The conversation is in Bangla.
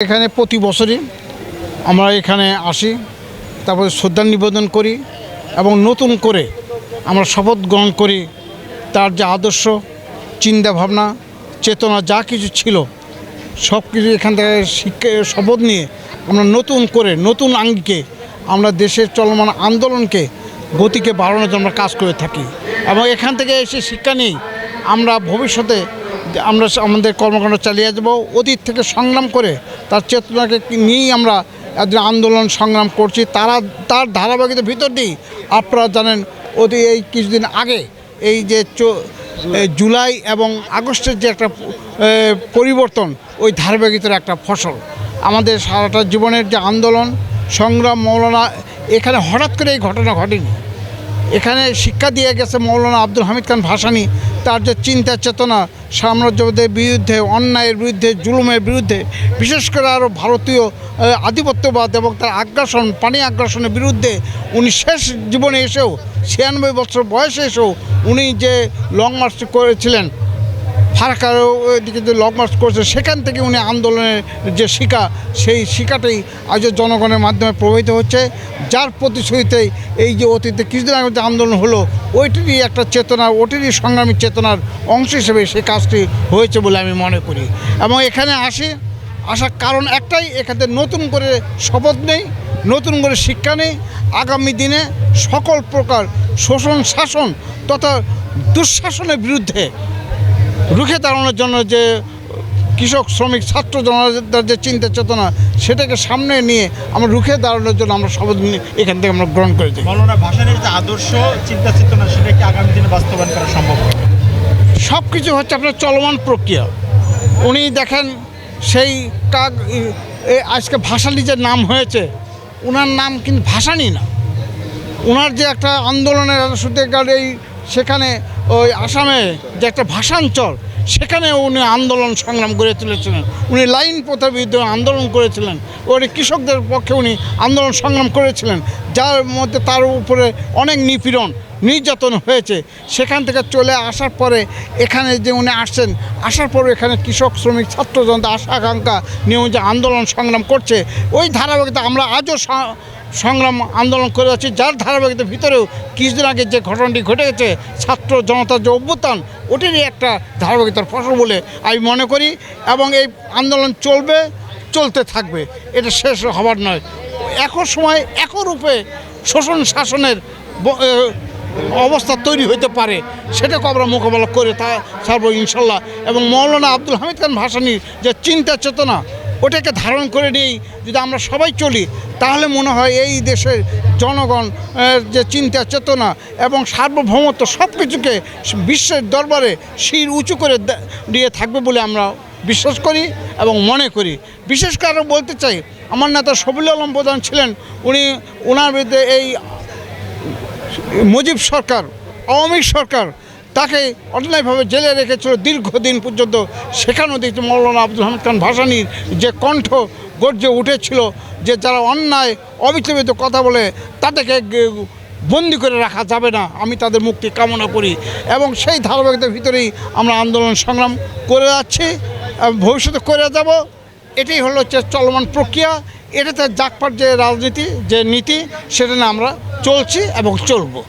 এখানে প্রতি বছরই আমরা এখানে আসি, তারপরে শ্রদ্ধা নিবেদন করি এবং নতুন করে আমরা শপথ গ্রহণ করি তার যে আদর্শ, চিন্তা ভাবনা, চেতনা যা কিছু ছিল, সব কিছু এখান থেকে শিক্ষা, শপথ নিয়ে আমরা নতুন করে, নতুন আঙ্গিকে আমরা দেশের চলমান আন্দোলনকে গতিকে বাড়ানোর জন্য আমরা কাজ করে থাকি এবং এখান থেকে এসে শিক্ষা নিই। আমরা ভবিষ্যতে আমরা আমাদের কর্মকাণ্ড চালিয়ে যাব, অতীত থেকে সংগ্রাম করে তার চেতনাকে নিয়েই আমরা একদিন আন্দোলন সংগ্রাম করছি। তারা, তার ধারাবাহিকতার ভিতর দিয়েই আপনারা জানেন, অতি এই কিছুদিন আগে এই যে জুলাই এবং আগস্টের যে একটা পরিবর্তন, ওই ধারাবাহিকতার একটা ফসল। আমাদের সারাটা জীবনের যে আন্দোলন, সংগ্রাম মৌলানা, এখানে হঠাৎ করে এই ঘটনা ঘটেনি। এখানে শিক্ষা দিয়ে গেছে মৌলানা আব্দুল হামিদ খান ভাসানি। তার যে চিন্তা চেতনা, সাম্রাজ্যবাদের বিরুদ্ধে, অন্যায়ের বিরুদ্ধে, জুলুমের বিরুদ্ধে, বিশেষ করে আরও ভারতীয় আধিপত্যবাদ এবং তার আগ্রাসন, পানি আগ্রাসনের বিরুদ্ধে উনি শেষ জীবনে এসেও ছিয়ানব্বই বছর বয়সে এসেও উনি যে লং মার্চ করেছিলেন ফারাকারও যে লং মার্চ করছে, সেখান থেকে উনি আন্দোলনের যে শিকা, সেই শিকাটাই আজ জনগণের মাধ্যমে প্রভাবিত হচ্ছে। যার প্রতিশ্রুতিতেই এই যে অতীতে কিছুদিন আগে যে আন্দোলন হলো, ওইটারই একটা চেতনা, ওটিরই সংগ্রামী চেতনার অংশ হিসেবে সেই কাজটি হয়েছে বলে আমি মনে করি। এবং এখানে আসি, আসার কারণ একটাই, এখানে নতুন করে শপথ নেই, নতুন করে শিক্ষা নেই। আগামী দিনে সকল প্রকার শোষণ, শাসন তথা দুঃশাসনের বিরুদ্ধে রুখে দাঁড়ানোর জন্য যে কৃষক শ্রমিক ছাত্র জনতার যে চিন্তা চেতনা সেটাকে সামনে নিয়ে আমরা রুখে দাঁড়ানোর জন্য আমরা শপথ এখান থেকে আমরা গ্রহণ করেছি মৌলানা ভাসানের যে আদর্শ চিন্তা চেতনা সেটা কি আগামী দিনে বাস্তবায়ন করা সম্ভব সব কিছু হচ্ছে আপনার চলমান প্রক্রিয়া। উনি দেখেন সেই কাক আজকে ভাসানি যে নাম হয়েছে ওনার নাম কিন্তু ভাসানি না। ওনার যে একটা আন্দোলনের সূত্রকার এই সেখানে ওই আসামে যে একটা ভাষাঞ্চল, সেখানে উনি আন্দোলন সংগ্রাম করে তুলেছিলেন। উনি লাইন প্রথার বিরুদ্ধে আন্দোলন করেছিলেন। ওই কৃষকদের পক্ষে উনি আন্দোলন সংগ্রাম করেছিলেন। যার মধ্যে তার উপরে অনেক নিপীড়ন, নির্যাতন হয়েছে। সেখান থেকে চলে আসার পরে এখানে যে উনি আসছেন, আসার পরে এখানে কৃষক, শ্রমিক, ছাত্র আশা, আকাঙ্ক্ষা নিয়ে যে আন্দোলন সংগ্রাম করছে, ওই ধারাবাহিকতা আমরা আজও সংগ্রাম আন্দোলন করে যাচ্ছি। যার ধারাবাহিকতার ভিতরেও কিছুদিন আগে যে ঘটনাটি ঘটে গেছে, ছাত্র জনতার যে অভ্যুত্থান, ওটারই একটা ধারাবাহিকতার ফসল বলে আমি মনে করি এবং এই আন্দোলন চলবে, চলতে থাকবে। এটা শেষ হবার নয়। একর সময় একরূপে শোষণ শাসনের অবস্থা তৈরি হতে পারে, সেটাকে আমরা মোকাবেলা করে তা ছাড়বো ইনশাল্লাহ। এবং মৌলানা আব্দুল হামিদ খান ভাসানির যে চিন্তা চেতনা ওটাকে ধারণ করে নিয়েই যদি আমরা সবাই চলি, তাহলে মনে হয় এই দেশের জনগণ যে চিন্তা, চেতনা এবং সার্বভৌমত্ব সব কিছুকে বিশ্বের দরবারে শির উঁচু করে দিয়ে থাকবে বলে আমরা বিশ্বাস করি এবং মনে করি। বিশেষ করে বলতে চাই, আমার নেতা শফিউল আলম প্রধান ছিলেন, উনি ওনার বিরুদ্ধে এই মুজিব সরকার, আওয়ামী সরকার তাকে অন্যায়ভাবে জেলে রেখেছিল দীর্ঘদিন পর্যন্ত। সেখানেও দেখছি মৌলানা আব্দুল হামিদ খান ভাসানির যে কণ্ঠ গর্জে উঠেছিল যে যারা অন্যায় অবিচলিত কথা বলে তাদেরকে বন্দি করে রাখা যাবে না। আমি তাদের মুক্তি কামনা করি এবং সেই ধারাবাহিকতার ভিতরেই আমরা আন্দোলন সংগ্রাম করে যাচ্ছি ভবিষ্যতে করে যাব। এটাই হলো হচ্ছে চলমান প্রক্রিয়া। এটাতে জাকপাট যে রাজনীতি, যে নীতি, সেটা আমরা চলছি এবং চলবো।